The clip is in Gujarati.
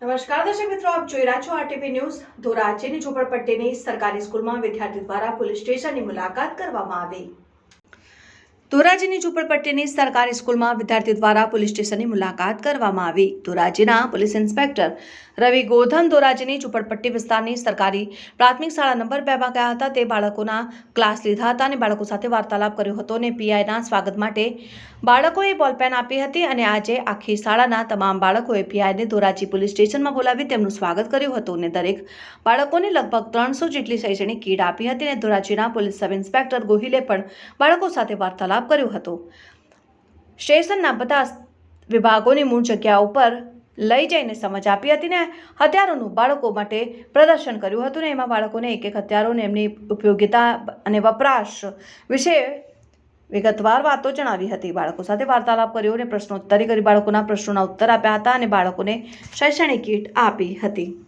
નમસ્કાર, દર્શક મિત્રો, આપ જોઈ રહ્યા છો આરટીપી ન્યૂઝ. ધોરાજીની ઝુંપડપટ્ટીની સરકારી સ્કૂલમાં વિદ્યાર્થી દ્વારા પોલીસ સ્ટેશનની મુલાકાત કરવામાં આવી. ધોરાજીની ઝુંપડપટ્ટીની સરકારી સ્કૂલમાં વિદ્યાર્થી દ્વારા પોલીસ સ્ટેશનની મુલાકાત કરવામાં આવી. ધોરાજીના પોલીસ ઇન્સ્પેક્ટર રવિ ગોધન ધોરાજીની ઝુંપડપટ્ટી વિસ્તારની સરકારી પ્રાથમિક શાળા નંબર બેમાં ગયા હતા. તે બાળકોના ક્લાસ લીધા હતા અને બાળકો સાથે વાર્તાલાપ કર્યો હતો અને પીઆઈના સ્વાગત માટે બાળકોએ બોલપેન આપી હતી અને આજે આખી શાળાના તમામ બાળકોએ પીઆઈને ધોરાજી પોલીસ સ્ટેશનમાં બોલાવી તેમનું સ્વાગત કર્યું હતું અને દરેક બાળકોને લગભગ ત્રણસો જેટલી શૈક્ષણિક કીટ આપી હતી અને ધોરાજીના પોલીસ સબ ઇન્સ્પેક્ટર ગોહિલે પણ બાળકો સાથે વાર્તાલાપ કર્યો હતું. સ્ટેશનના બધા વિભાગોની મૂળ જગ્યા ઉપર લઈ જઈને સમજ આપી હતી ને હથિયારોનું બાળકો માટે પ્રદર્શન કર્યું હતું ને એમાં બાળકોને એક એક હથિયારોને એમની ઉપયોગિતા અને વપરાશ વિશે વિગતવાર વાતો જણાવી હતી. બાળકો સાથે વાર્તાલાપ કર્યો અને પ્રશ્નોત્તરી કરી બાળકોના પ્રશ્નોના ઉત્તર આપ્યા હતા અને બાળકોને શૈક્ષણિક કીટ આપી હતી.